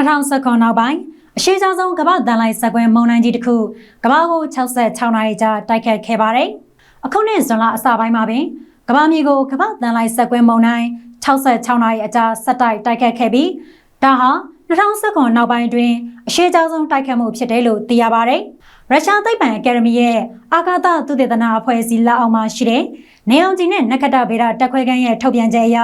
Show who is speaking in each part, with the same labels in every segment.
Speaker 1: 2019နောက်ပိုင်းအရှိအဆုံးကမ္ဘာတန်လိုက်စက်ကွင်းမုံနိုင်ကြီးတစ်ခုကမ္ဘာကို66နာရီကြာတိုက်ခတ်ခဲ့ပါတယ်။အခုနှစ်ဇွန်လအစပိုင်းမှာပင်ကမ္ဘာမြေကိုကမ္ဘာတန်လိုက်စက်ကွင်းမုံနိုင်66နာရီအကြာဆက်တိုက်တိုက်ခတ်ခဲ့ပြီးဒါဟာ2019နောက်ပိုင်းအတွင်းအရှိအဆုံးတိုက်ခတ်မှုဖြစ်တယ်လို့သိရပါတယ်။ရုရှားသိပ္ပံအကယ်ဒမီရဲ့အာကာသသုတေသနအဖွဲ့အစည်းလက်အောက်မှာရှိတဲ့နေအောင်ကြီးနဲ့နက္ခတ္တဗေဒတက်ခွဲခန်းရဲ့ထုတ်ပြန်ချက်အရ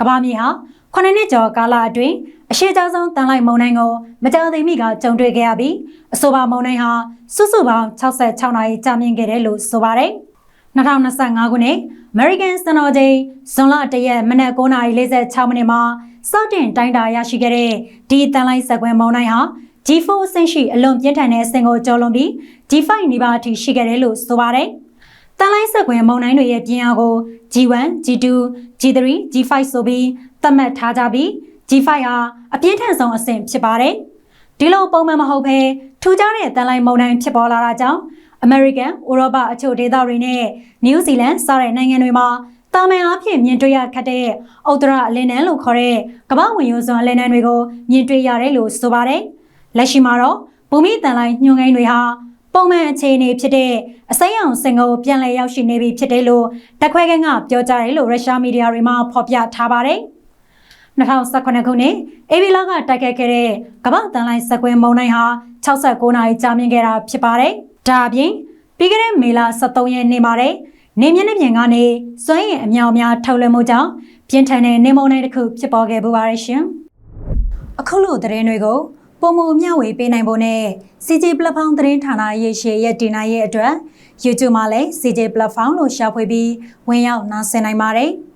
Speaker 1: ကမ္ဘာမြေဟာခုနှစ်နှစ်ကျော်ကာလအတွင်း အရှိအဆုံးတန်လိုက်မုံနိုင်ကိုမကြာသေးမီကကြုံတွေ့ခဲ့ရပြီးအဆိုပါမုံနိုင်ဟာစုစုပေါင်း66နာရီကြာမြင့်ခဲ့တယ်လို့ဆိုပါတယ်။2025ခုနှစ် American Standard Day ဇွန်လ1ရက်မနက်9:46မိနစ်မှာစတင်တိုင်းတာရရှိခဲ့တဲ့ဒီတန်လိုက်စက်ကွင်းမုံနိုင်ဟာ G4 အဆင့်ရှိအလွန်ပြင်းထန်တဲ့အဆင့်ကိုကျော်လွန်ပြီး G5 နီးပါးအထိရှိခဲ့တယ်လို့ဆိုပါတယ်။တန်လိုက်စက်ကွင်းမုံနိုင်တွေရဲ့ပြင်းအားကို G1, G2, G3, G5 ဆိုပြီးသတ်မှတ်ထားကြပြီး G5 ဟာအပြင်းထန်ဆုံးအဆင့်ဖြစ်ပါတယ်။ဒီလိုပုံမှန်မဟုတ်ဘဲထူးခြားတဲ့တန်လိုက်မုံတိုင်းဖြစ်ပေါ်လာတာကြောင့် American, ဥရောပအချို့ဒေသတွေနဲ့ New Zealand စတဲ့နိုင်ငံတွေမှာတာမန်အားဖြင့်မြင်တွေ့ရခတ်တဲ့ဥတ္တရအလင်းနန်းလို့ခေါ်တဲ့ကမ္ဘာဝင်ရိုးစွန်အလင်းနန်းတွေကိုမြင်တွေ့ရတယ်လို့ဆိုပါတယ်။လက်ရှိမှာတော့ဘူမိတန်လိုက်ညွှန်ကိန်းတွေဟာပုံမှန်အခြေအနေဖြစ်တဲ့အစိမ်းအောင်စင်ကိုပြန်လည်ရောက်ရှိနေပြီဖြစ်တယ်လို့တက်ခွဲကန်းကပြောကြားတယ်လို့ရုရှားမီဒီယာတွေမှာဖော်ပြထားပါတယ်။ 2019ခုနှစ်အေဗီလာကတိုက်ခိုက်ခဲ့တဲ့ကမ္ဘာတန်လိုက်စကွင်းမုံနိုင်ဟာ69နာရီကြာမြင့်ခဲ့တာဖြစ်ပါတယ်။ဒါအပြင်ပြီးခဲ့တဲ့မေလ23ရက်နေ့မှာတဲ့နေမျက်နှာပြင်ကနေစွမ်းရည်အမြောက်အများထုတ်လွှင့်မှုကြောင့်ပြင်းထန်တဲ့နေမုံနိုင်တစ်ခုဖြစ်ပေါ်ခဲ့ပူပါတယ်ရှင်။အခုလိုသတင်းတွေကိုပုံမမျှဝေပေးနိုင်ဖို့နဲ့ CJ Platform သတင်းဌာနရဲ့ရှေ့ရဲ့တင်နိုင်ရဲ့အတွက် YouTube မှာလည်း CJ Platform လို့ရှာဖွေပြီးဝင်ရောက်နားဆင်နိုင်ပါတယ်။